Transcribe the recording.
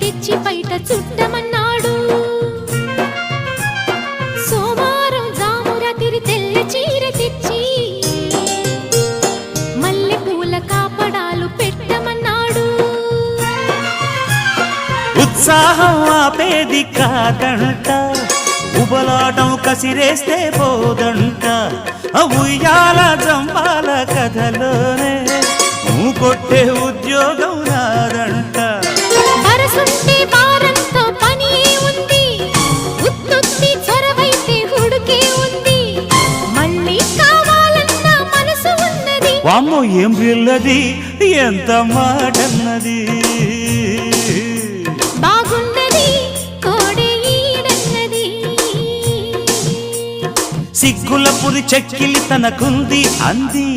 తెచ్చి బయట చుట్టమన్నాడు. సోమారం జామురాతిరి తెల్ల చీర తెచ్చి మల్లె పూల కాపడాలు పెట్టమన్నాడు. ఉత్సాహం ఆపేది కాదంట ఉబలాటం కసిరేస్తే పోదంట. ఆ ఉయ్యాల కథలోనే కొట్టే ఉద్యోగం రాదంట. వామ్మో ఏం పిల్లది ఎంత మాటన్నది? సిగ్గుల పురి చెక్కిలి తనకుంది అంది.